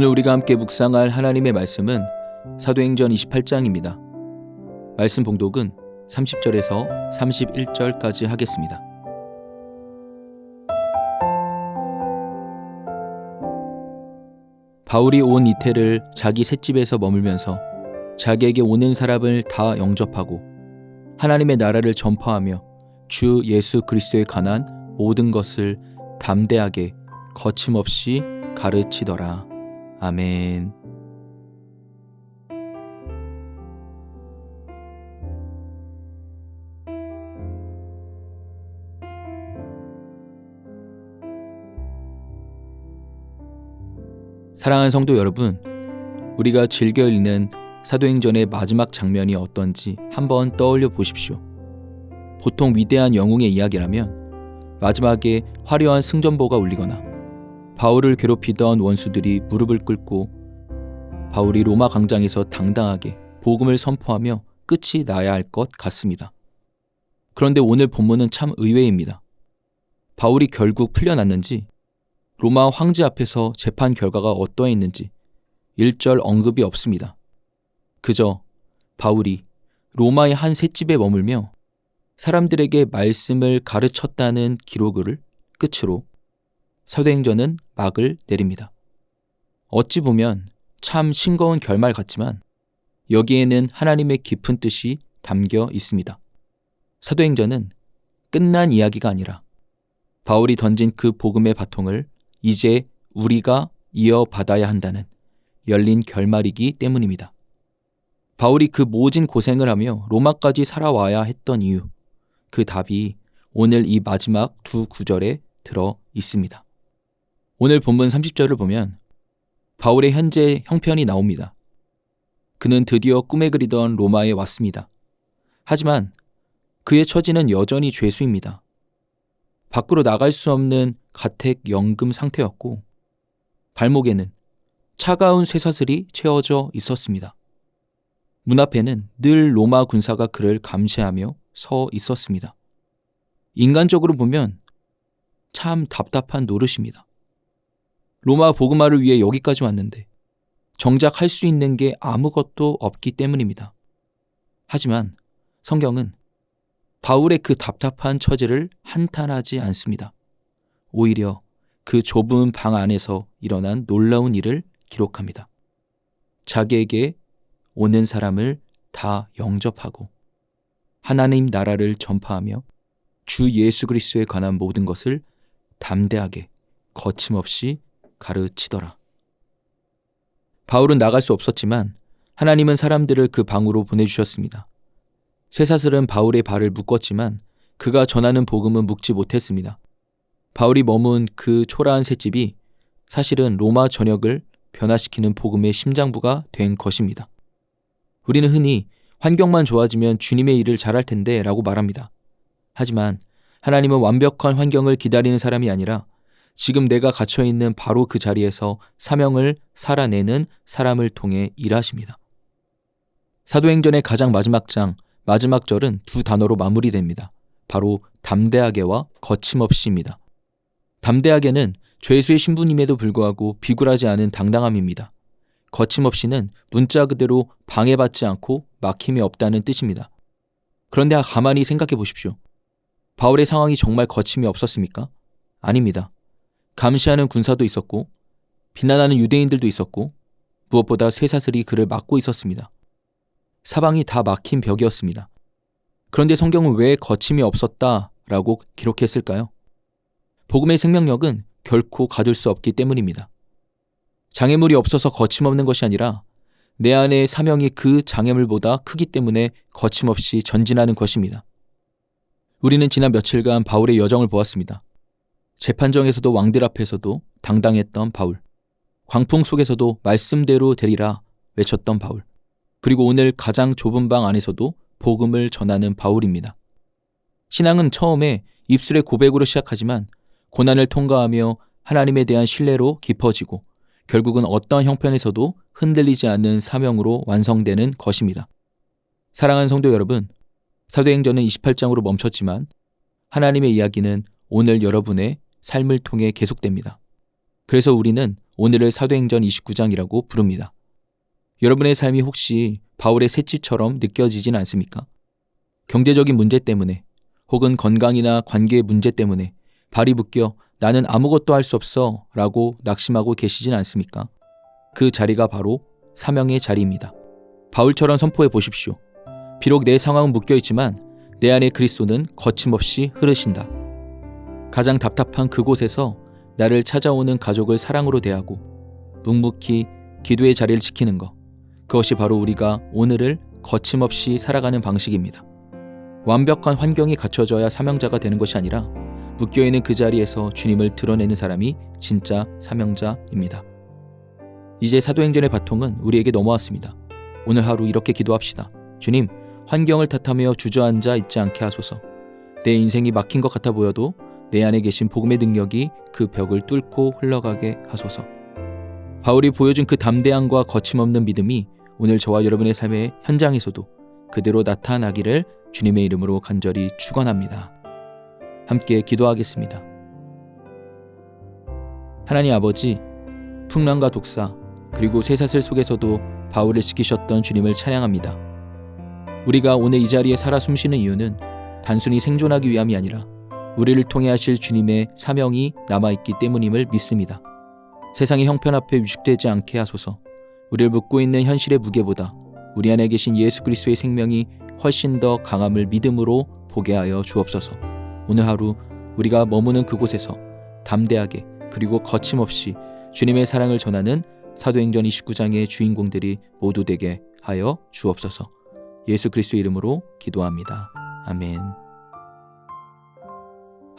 오늘 우리가 함께 묵상할 하나님의 말씀은 사도행전 28장입니다. 말씀 봉독은 30절에서 31절까지 하겠습니다. 바울이 온 이태를 자기 셋집에서 머물면서 자기에게 오는 사람을 다 영접하고 하나님의 나라를 전파하며 주 예수 그리스도에 관한 모든 것을 담대하게 거침없이 가르치더라. 아멘. 사랑하는 성도 여러분, 우리가 즐겨 읽는 사도행전의 마지막 장면이 어떤지 한번 떠올려 보십시오. 보통 위대한 영웅의 이야기라면 마지막에 화려한 승전보가 울리거나 바울을 괴롭히던 원수들이 무릎을 꿇고 바울이 로마 광장에서 당당하게 복음을 선포하며 끝이 나야 할 것 같습니다. 그런데 오늘 본문은 참 의외입니다. 바울이 결국 풀려났는지 로마 황제 앞에서 재판 결과가 어떠했는지 1절 언급이 없습니다. 그저 바울이 로마의 한 셋집에 머물며 사람들에게 말씀을 가르쳤다는 기록을 끝으로 사도행전은 막을 내립니다. 어찌 보면 참 싱거운 결말 같지만 여기에는 하나님의 깊은 뜻이 담겨 있습니다. 사도행전은 끝난 이야기가 아니라 바울이 던진 그 복음의 바통을 이제 우리가 이어받아야 한다는 열린 결말이기 때문입니다. 바울이 그 모진 고생을 하며 로마까지 살아와야 했던 이유, 그 답이 오늘 이 마지막 두 구절에 들어 있습니다. 오늘 본문 30절을 보면 바울의 현재 형편이 나옵니다. 그는 드디어 꿈에 그리던 로마에 왔습니다. 하지만 그의 처지는 여전히 죄수입니다. 밖으로 나갈 수 없는 가택 연금 상태였고 발목에는 차가운 쇠사슬이 채워져 있었습니다. 문 앞에는 늘 로마 군사가 그를 감시하며 서 있었습니다. 인간적으로 보면 참 답답한 노릇입니다. 로마 보그마를 위해 여기까지 왔는데 정작 할 수 있는 게 아무것도 없기 때문입니다. 하지만 성경은 바울의 그 답답한 처지를 한탄하지 않습니다. 오히려 그 좁은 방 안에서 일어난 놀라운 일을 기록합니다. 자기에게 오는 사람을 다 영접하고 하나님 나라를 전파하며 주 예수 그리스도에 관한 모든 것을 담대하게 거침없이 가르치더라. 바울은 나갈 수 없었지만 하나님은 사람들을 그 방으로 보내주셨습니다. 쇠사슬은 바울의 발을 묶었지만 그가 전하는 복음은 묶지 못했습니다. 바울이 머문 그 초라한 셋집이 사실은 로마 전역을 변화시키는 복음의 심장부가 된 것입니다. 우리는 흔히 환경만 좋아지면 주님의 일을 잘할 텐데 라고 말합니다. 하지만 하나님은 완벽한 환경을 기다리는 사람이 아니라 지금 내가 갇혀 있는 바로 그 자리에서 사명을 살아내는 사람을 통해 일하십니다. 사도행전의 가장 마지막 장, 마지막 절은 두 단어로 마무리됩니다. 바로 담대하게와 거침없이입니다. 담대하게는 죄수의 신분임에도 불구하고 비굴하지 않은 당당함입니다. 거침없이는 문자 그대로 방해받지 않고 막힘이 없다는 뜻입니다. 그런데 가만히 생각해 보십시오. 바울의 상황이 정말 거침이 없었습니까? 아닙니다. 감시하는 군사도 있었고, 비난하는 유대인들도 있었고, 무엇보다 쇠사슬이 그를 막고 있었습니다. 사방이 다 막힌 벽이었습니다. 그런데 성경은 왜 거침이 없었다라고 기록했을까요? 복음의 생명력은 결코 가둘 수 없기 때문입니다. 장애물이 없어서 거침없는 것이 아니라 내 안의 사명이 그 장애물보다 크기 때문에 거침없이 전진하는 것입니다. 우리는 지난 며칠간 바울의 여정을 보았습니다. 재판정에서도 왕들 앞에서도 당당했던 바울. 광풍 속에서도 말씀대로 되리라 외쳤던 바울. 그리고 오늘 가장 좁은 방 안에서도 복음을 전하는 바울입니다. 신앙은 처음에 입술의 고백으로 시작하지만 고난을 통과하며 하나님에 대한 신뢰로 깊어지고 결국은 어떤 형편에서도 흔들리지 않는 사명으로 완성되는 것입니다. 사랑하는 성도 여러분, 사도행전은 28장으로 멈췄지만 하나님의 이야기는 오늘 여러분의 삶을 통해 계속됩니다. 그래서 우리는 오늘을 사도행전 29장이라고 부릅니다. 여러분의 삶이 혹시 바울의 새치처럼 느껴지진 않습니까? 경제적인 문제 때문에 혹은 건강이나 관계의 문제 때문에 발이 묶여 나는 아무것도 할 수 없어 라고 낙심하고 계시진 않습니까? 그 자리가 바로 사명의 자리입니다. 바울처럼 선포해 보십시오. 비록 내 상황은 묶여 있지만 내 안에 그리스도는 거침없이 흐르신다. 가장 답답한 그곳에서 나를 찾아오는 가족을 사랑으로 대하고 묵묵히 기도의 자리를 지키는 것. 그것이 바로 우리가 오늘을 거침없이 살아가는 방식입니다. 완벽한 환경이 갖춰져야 사명자가 되는 것이 아니라 묶여있는 그 자리에서 주님을 드러내는 사람이 진짜 사명자입니다. 이제 사도행전의 바통은 우리에게 넘어왔습니다. 오늘 하루 이렇게 기도합시다. 주님, 환경을 탓하며 주저앉아 있지 않게 하소서. 내 인생이 막힌 것 같아 보여도 내 안에 계신 복음의 능력이 그 벽을 뚫고 흘러가게 하소서. 바울이 보여준 그 담대함과 거침없는 믿음이 오늘 저와 여러분의 삶의 현장에서도 그대로 나타나기를 주님의 이름으로 간절히 축원합니다. 함께 기도하겠습니다. 하나님 아버지, 풍랑과 독사 그리고 쇠사슬 속에서도 바울을 지키셨던 주님을 찬양합니다. 우리가 오늘 이 자리에 살아 숨쉬는 이유는 단순히 생존하기 위함이 아니라 우리를 통해 하실 주님의 사명이 남아있기 때문임을 믿습니다. 세상의 형편 앞에 위축되지 않게 하소서. 우리를 묶고 있는 현실의 무게보다 우리 안에 계신 예수 그리스도의 생명이 훨씬 더 강함을 믿음으로 보게 하여 주옵소서. 오늘 하루 우리가 머무는 그곳에서 담대하게 그리고 거침없이 주님의 사랑을 전하는 사도행전 29장의 주인공들이 모두 되게 하여 주옵소서. 예수 그리스도 이름으로 기도합니다. 아멘.